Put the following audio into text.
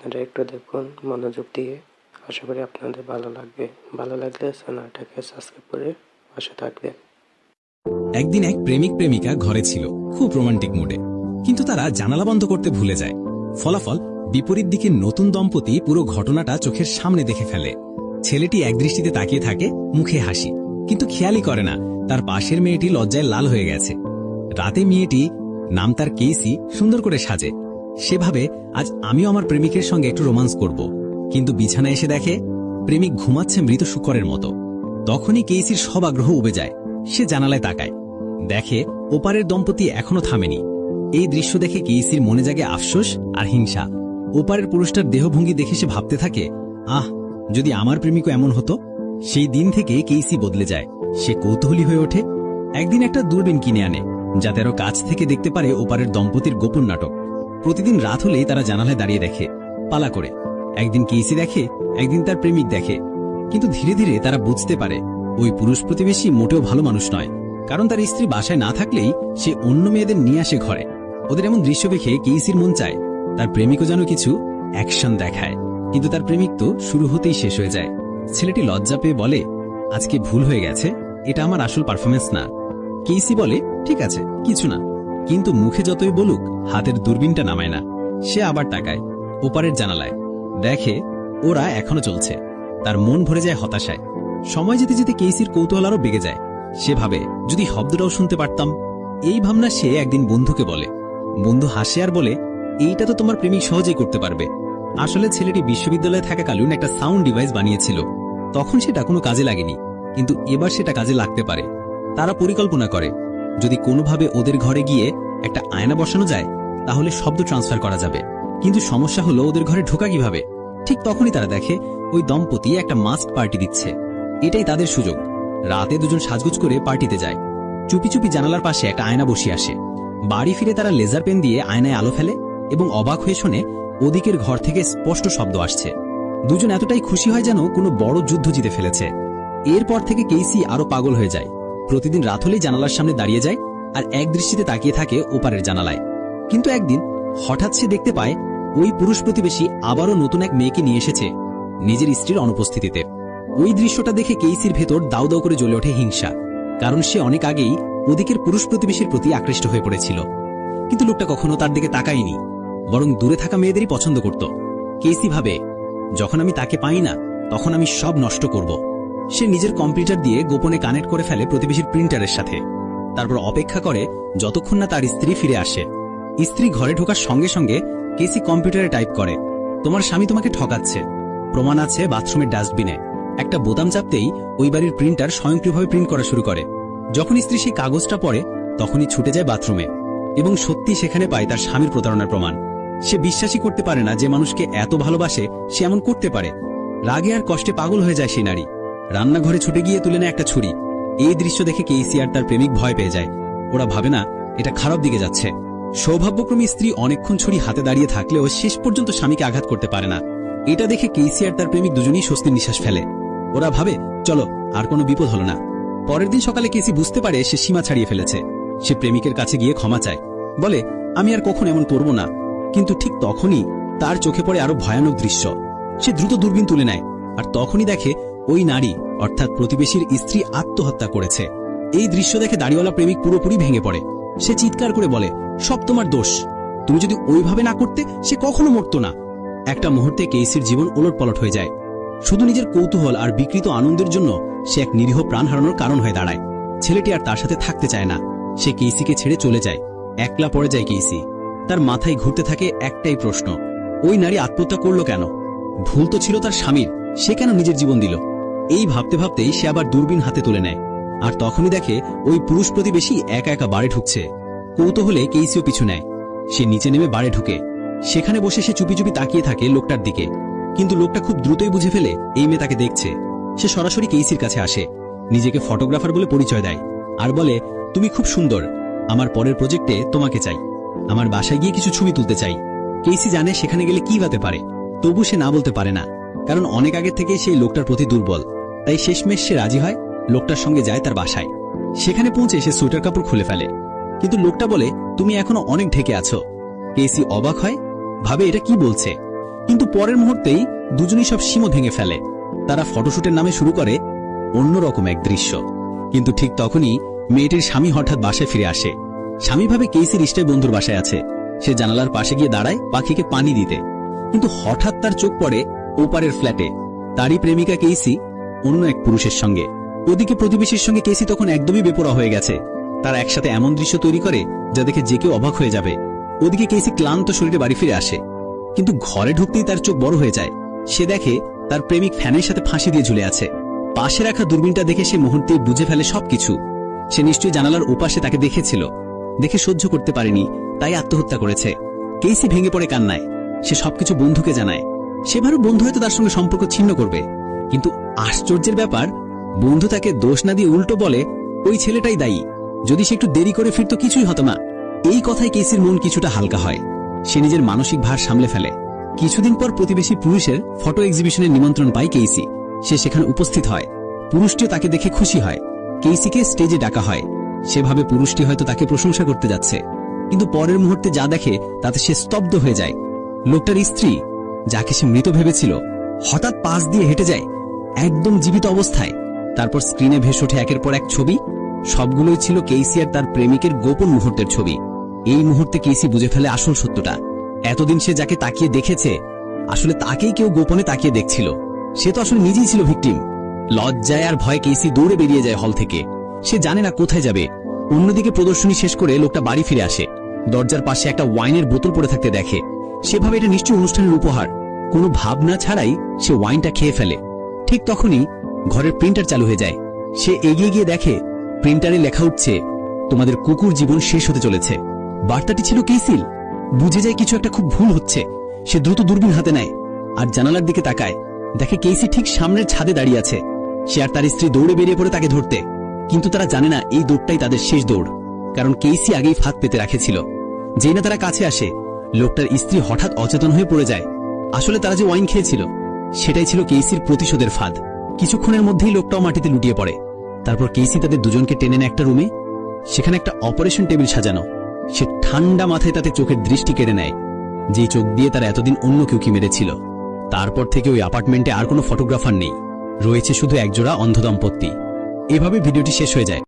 আপনারা একটু দেখুন, মনোযোগ দিয়ে। আশা করি আপনাদের ভালো লাগবে। ভালো লাগলে চ্যানেলটাকে সাবস্ক্রাইব করে পাশে থাকবেন। একদিন এক প্রেমিক প্রেমিকা ঘরে ছিল, খুব রোমান্টিক মুডে কিন্তু তারা জানালা বন্ধ করতে ভুলে যায়। ফলাফল, বিপরীত দিকে নতুন দম্পতি পুরো ঘটনাটা চোখের সামনে দেখে ফেলে। ছেলেটি একদৃষ্টিতে তাকিয়ে থাকে, মুখে হাসি। কিন্তু খেয়ালই করে না, তার পাশের মেয়েটি লজ্জায় লাল হয়ে গেছে। রাতে মেয়েটি, নাম তার কেসি, সুন্দর করে সাজে। সেভাবে আজ আমিও আমার প্রেমিকের সঙ্গে একটু রোমান্স করব। কিন্তু বিছানায় এসে দেখে প্রেমিক ঘুমাচ্ছে মৃত শুকরের মতো। তখনই কেইসির সব আগ্রহ উবে যায়। সে জানালায় তাকায়। দেখে ওপারের দম্পতি এখনও থামেনি। এই দৃশ্য দেখে কেইসির মনে জাগে আফসোস আর হিংসা। ওপারের পুরুষটার দেহভঙ্গি দেখে সে ভাবতে থাকে, আহ, যদি আমার প্রেমিকও এমন হতো? সেই দিন থেকে কেইসি বদলে যায়। সে কৌতূহলী হয়ে ওঠে। একদিন একটা দূরবীন কিনে আনে, যাতে আরও কাছ থেকে দেখতে পারে ওপারের দম্পতির গোপন নাটক। প্রতিদিন রাত হলেই তারা জানালায় দাঁড়িয়ে দেখে, পালা করে। একদিন কেইসি দেখে, একদিন তার প্রেমিক দেখে। কিন্তু ধীরে ধীরে তারা বুঝতে পারে, ওই পুরুষ প্রতিবেশী মোটেও ভালো মানুষ নয়। কারণ তার স্ত্রী বাসায় না থাকলেই সে অন্য মেয়েদের নিয়ে আসে ঘরে। ওদের এমন দৃশ্য দেখে কেইসির মন চায়, তার প্রেমিকও যেন কিছু অ্যাকশন দেখায়। কিন্তু তার প্রেমিক তো শুরু হতেই শেষ হয়ে যায়। ছেলেটি লজ্জা পেয়ে বলে, আজকে ভুল হয়ে গেছে, এটা আমার আসল পারফরমেন্স না। কেইসি বলে, ঠিক আছে, কিছু না। কিন্তু মুখে যতই বলুক, হাতের দূরবীনটা নামায় না। সে আবার তাকায়, ওপারের জানালায়। দেখে, ওরা এখনও চলছে। তার মন ভরে যায় হতাশায়। সময় যেতে যেতে কেইসির কৌতূহল আরও বেগে যায়। সে ভাবে, যদি শব্দটাও শুনতে পারতাম। এই ভাবনা সে একদিন বন্ধুকে বলে। বন্ধু হাসে আর বলে, এইটা তো তোমার প্রেমিক সহজেই করতে পারবে। আসলে ছেলেটি বিশ্ববিদ্যালয়ে থাকাকালীন একটা সাউন্ড ডিভাইস বানিয়েছিল। তখন সেটা কোনো কাজে লাগেনি। কিন্তু এবার সেটা কাজে লাগতে পারে। তারা পরিকল্পনা করে। যদি কোনোভাবে ওদের ঘরে গিয়ে একটা আয়না বসানো যায়, তাহলে শব্দ ট্রান্সফার করা যাবে। কিন্তু সমস্যা হলো ওদের ঘরে ঢোকা কীভাবে? ঠিক তখনই তারা দেখে, ওই দম্পতি একটা মাস্ক পার্টি দিচ্ছে। এটাই তাদের সুযোগ। রাতে দুজন সাজগুজ করে পার্টিতে যায়। চুপি চুপি জানালার পাশে একটা আয়না বসিয়ে আসে। বাড়ি ফিরে তারা লেজার পেন দিয়ে আয়নায় আলো ফেলে এবং অবাক হয়ে শোনে, ওদিকের ঘর থেকে স্পষ্ট শব্দ আসছে। দুজন এতটাই খুশি হয় যেন কোনো বড় যুদ্ধ জিতে ফেলেছে। এরপর থেকে কেইসি আরও পাগল হয়ে যায়। প্রতিদিন রাত হলেই জানালার সামনে দাঁড়িয়ে যায় আর এক দৃষ্টিতে তাকিয়ে থাকে ওপারের জানালায়। কিন্তু একদিন হঠাৎ সে দেখতে পায় ওই পুরুষ প্রতিবেশী আবারও নতুন এক মেয়েকে নিয়ে এসেছে নিজের স্ত্রীর অনুপস্থিতিতে। ওই দৃশ্যটা দেখে কেইসির ভেতর দাউ দাউ করে জ্বলে ওঠে হিংসা, কারণ সে অনেক আগেই ওদিকের পুরুষ প্রতিবেশীর প্রতি আকৃষ্ট হয়ে পড়েছিল। কিন্তু লোকটা কখনো তার দিকে তাকায়নি, বরং দূরে থাকা মেয়েদেরই পছন্দ করত। কেসি ভাবে, যখন আমি তাকে পাই না, তখন আমি সব নষ্ট করব। সে নিজের কম্পিউটার দিয়ে গোপনে কানেক্ট করে ফেলে প্রতিবেশীর প্রিন্টারের সাথে। তারপর অপেক্ষা করে যতক্ষণ না তার স্ত্রী ফিরে আসে। স্ত্রী ঘরে ঢোকার সঙ্গে সঙ্গে কেসি কম্পিউটারে টাইপ করে, তোমার স্বামী তোমাকে ঠকাচ্ছে। প্রমাণ আছে বাথরুমের ডাস্টবিনে। একটা বোতাম চাপতেই ওই বাড়ির প্রিন্টার স্বয়ংক্রিয়ভাবে প্রিন্ট করা শুরু করে। যখন স্ত্রী সেই কাগজটা পড়ে, তখনই ছুটে যায় বাথরুমে এবং সত্যি সেখানে পায় তার স্বামীর প্রতারণার প্রমাণ। সে বিশ্বাসই করতে পারে না যে মানুষকে এত ভালোবাসে সে এমন করতে পারে। রাগে আর কষ্টে পাগল হয়ে যায় সেই নারী। রান্নাঘরে ছুটে গিয়ে তুলে একটা ছুরি। এই দৃশ্য দেখে কেইসি আর তার প্রেমিক ভয় পেয়ে যায়। ওরা ভাবে না, এটা খারাপ দিকে যাচ্ছে। সৌভাগ্যক্রমী স্ত্রী অনেকক্ষণ ছুরি হাতে দাঁড়িয়ে থাকলেও শেষ পর্যন্ত স্বামীকে আঘাত করতে পারে না। এটা দেখে কেইসি আর তার প্রেমিক দুজনেই স্বস্তির নিঃশ্বাস ফেলে। ওরা ভাবে, চলো, আর কোনো বিপদ হলো না। পরের দিন সকালে কেসি বুঝতে পারে সে সীমা ছাড়িয়ে ফেলেছে। সে প্রেমিকের কাছে গিয়ে ক্ষমা চায়। বলে, আমি আর কখন এমন করব না? কিন্তু ঠিক তখনই তার চোখে পড়ে আরও ভয়ানক দৃশ্য। সে দ্রুত দূরবীন তুলে নেয়, আর তখনই দেখে ওই নারী, অর্থাৎ প্রতিবেশীর স্ত্রী আত্মহত্যা করেছে। এই দৃশ্য দেখে দাড়িওয়ালা প্রেমিক পুরোপুরি ভেঙে পড়ে। সে চিৎকার করে বলে, সব তোমার দোষ। তুমি যদি ওইভাবে না করতে, সে কখনো মরত না। একটা মুহূর্তে কেইসির জীবন ওলট পলট হয়ে যায়। শুধু নিজের কৌতূহল আর বিকৃত আনন্দের জন্য সে এক নিরীহ প্রাণ হারানোর কারণ হয়ে দাঁড়ায়। ছেলেটি আর তার সাথে থাকতে চায় না। সে কেইসিকে ছেড়ে চলে যায়। একলা পড়ে যায় কেইসি। তার মাথায় ঘুরতে থাকে একটাই প্রশ্ন, ওই নারী আত্মহত্যা করল কেন? ভুল তো ছিল তার স্বামীর। সে কেন নিজের জীবন দিল? এই ভাবতে ভাবতেই সে আবার দূরবীন হাতে তুলে নেয়। আর তখনই দেখে ওই পুরুষ প্রতিবেশী একা একা বাড়ি ঢুকছে। কৌতূহলে কেইসিও পিছু নেয়। সে নিচে নেমে বাড়ি ঢুকে। সেখানে বসে সে চুপি চুপি তাকিয়ে থাকে লোকটার দিকে। কিন্তু লোকটা খুব দ্রুতই বুঝে ফেলে এই মেয়ে তাকে দেখছে। সে সরাসরি কেইসির কাছে আসে। নিজেকে ফটোগ্রাফার বলে পরিচয় দেয়। আর বলে, তুমি খুব সুন্দর। আমার পরের প্রজেক্টে তোমাকে চাই। আমার বাসায় গিয়ে কিছু ছবি তুলতে চাই। কেইসি জানে সেখানে গেলে কি হতে পারে। তবু সে না বলতে পারে না। কারণ অনেক আগে থেকে সেই লোকটার প্রতি দুর্বল। তাই শেষমেশ সে রাজি হয়, লোকটার সঙ্গে যায় তার বাসায়। সেখানে পৌঁছে সে সোয়েটার কাপড় খুলে ফেলে। কিন্তু লোকটা বলে, তুমি এখনও অনেক ঢেকে আছো। কেসি অবাক হয়, ভাবে, এটা কি বলছে? কিন্তু পরের মুহূর্তেই দুজনেই সব সীমো ভেঙে ফেলে। তারা ফটোশুটের নামে শুরু করে অন্যরকম এক দৃশ্য। কিন্তু ঠিক তখনই মেয়েটির স্বামী হঠাৎ বাসায় ফিরে আসে। স্বামী ভাবে কেসি রিস্টায় বন্ধুর বাসায় আছে। সে জানালার পাশে গিয়ে দাঁড়ায় পাখিকে পানি দিতে। কিন্তু হঠাৎ তার চোখ পড়ে ওপারের ফ্ল্যাটে। তারই প্রেমিকা কেসি অন্য এক পুরুষের সঙ্গে। ওদিকে প্রতিবেশীর সঙ্গে কেসি তখন একদমই বেপরা হয়ে গেছে। তারা একসাথে এমন দৃশ্য তৈরি করে যা দেখে যে কেউ অবাক হয়ে যাবে। ওদিকে কেসি ক্লান্ত শরীরে বাড়ি ফিরে আসে। কিন্তু ঘরে ঢুকতেই তার চোখ বড় হয়ে যায়। সে দেখে তার প্রেমিক ফ্যানের সাথে ফাঁসি দিয়ে ঝুলে আছে। পাশে রাখা দূরবীনটা দেখে সে মুহূর্তে বুঝে ফেলে সবকিছু। সে নিশ্চয়ই জানালার ওপাশে তাকে দেখেছিল। দেখে সহ্য করতে পারেনি, তাই আত্মহত্যা করেছে। কেসি ভেঙে পড়ে কান্নায়। সে সবকিছু বন্ধুকে জানায়। সেবারও বন্ধু হয়তো তার সঙ্গে সম্পর্ক ছিন্ন করবে। কিন্তু আশ্চর্যের ব্যাপার, বন্ধু তাকে দোষ না দিয়ে উল্টো বলে, ওই ছেলেটাই দায়ী। যদি সে একটু দেরি করে ফিরতো কিছুই হতো না। এই কথায় কেসির মন কিছুটা হালকা হয়। সে নিজের মানসিক ভার সামলে ফেলে। কিছুদিন পর প্রতিবেশী পুরুষের ফটো এক্সিবিশনের নিমন্ত্রণ পায় কেইসি সে সেখানে উপস্থিত হয়। পুরুষটিও তাকে দেখে খুশি হয়। কেইসিকে স্টেজে ডাকা হয়। সেভাবে পুরুষটি হয়তো তাকে প্রশংসা করতে যাচ্ছে। কিন্তু পরের মুহূর্তে যা দেখে, তাতে সে স্তব্ধ হয়ে যায়। লোকটার স্ত্রী, যাকে সে মৃত ভেবেছিল, হঠাৎ পাশ দিয়ে হেঁটে যায়। একদম জীবিত অবস্থায়। তারপর স্ক্রিনে ভেসে ওঠে একের পর এক ছবি। সবগুলোই ছিল কেইসি আর তার প্রেমিকের গোপন মুহূর্তের ছবি। এই মুহূর্তে কেইসি বুঝে ফেলে আসল সত্যটা। এতদিন সে যাকে তাকিয়ে দেখেছে, আসলে তাকেই কেউ গোপনে তাকিয়ে দেখছিল। সে তো আসলে নিজেই ছিল ভিকটিম। লজ্জায় আর ভয়ে কেইসি দৌড়ে বেরিয়ে যায় হল থেকে। সে জানে না কোথায় যাবে। অন্যদিকে প্রদর্শনী শেষ করে লোকটা বাড়ি ফিরে আসে। দরজার পাশে একটা ওয়াইনের বোতল পড়ে থাকতে দেখে। সেভাবে এটা নিশ্চয়ই অনুষ্ঠানের উপহার। কোনো ভাবনা ছাড়াই সে ওয়াইনটা খেয়ে ফেলে। ঠিক তখনই ঘরের প্রিন্টার চালু হয়ে যায়। সে এগিয়ে গিয়ে দেখে প্রিন্টারে লেখা উঠছে, তোমাদের কুকুর জীবন শেষ হতে চলেছে। বার্তাটি ছিল কেসিল। বুঝে যায় কিছু একটা খুব ভুল হচ্ছে। সে দ্রুত দূরবীন হাতে নেয় আর জানালার দিকে তাকায়। দেখে কেসি ঠিক সামনের ছাদে দাঁড়িয়ে আছে। সে আর তার স্ত্রী দৌড়ে বেরিয়ে পড়ে তাকে ধরতে। কিন্তু তারা জানে না এই দৌড়টাই তাদের শেষ দৌড়, কারণ কেসি আগেই ফাঁদ পেতে রাখেছিল। যেই না তারা কাছে আসে, লোকটার স্ত্রী হঠাৎ অচেতন হয়ে পড়ে যায়। আসলে তারা যে ওয়াইন খেয়েছিল সেটাই ছিল কেসির প্রতিশোধের ফাঁদ। কিছুক্ষণের মধ্যেই লোকটাও মাটিতে লুটিয়ে পড়ে। তারপর কেসি তাদের দুজনকে টেনে নেয় একটা রুমে। সেখানে একটা অপারেশন টেবিল সাজানো। সে ঠান্ডা মাথায় তাতে চোখের দৃষ্টি কেড়ে নেয়। যেই চোখ দিয়ে তারা এতদিন অন্য কেউ কি মেরেছিল। তারপর থেকে ওই অ্যাপার্টমেন্টে আর কোনো ফটোগ্রাফার নেই। রয়েছে শুধু একজোড়া অন্ধ দম্পতি এভাবে ভিডিওটি শেষ হয়ে যায়।